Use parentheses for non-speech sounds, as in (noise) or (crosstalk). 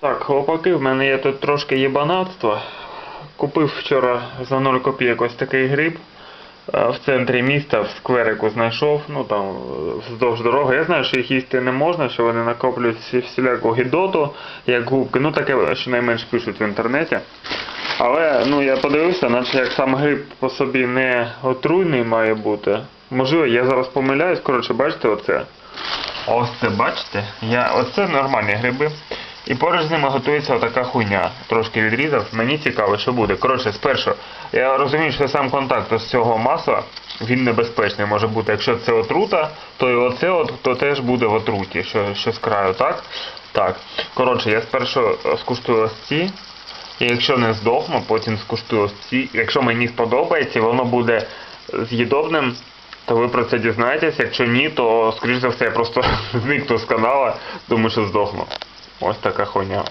Так, хлопаки, в мене є тут трошки єбанатства. Купив вчора за 0 копійок ось такий гриб. е, В центрі міста в скверику знайшов, ну там е, вздовж дороги. Я знаю, що їх їсти не можна, що вони накоплюють всіляку гідоту, як губки. Ну таке щонайменш пишуть в інтернеті. Але ну я подивився, наче як сам гриб по собі не отруйний має бути. Можливо, я зараз помиляюсь, коротше, бачите оце. Ось це бачите? Я... Оце нормальні гриби. І поруч з ними готується отака хуйня. Трошки відрізав. Мені цікаво, що буде. Коротше, спершу, я розумію, що сам контакт з цього масла, він небезпечний може бути. Якщо це отрута, то і оце от, то теж буде в отруті, що, що з краю, так? Так. Коротше, я спершу скуштую ось ці. І якщо не здохну, потім скуштую ось ці. Якщо мені сподобається, воно буде з'їдобним, то ви про це дізнаєтесь. Якщо ні, то скоріш за все я просто (laughs) зникну з канала, думаю, що здохну. Ось така хуйня.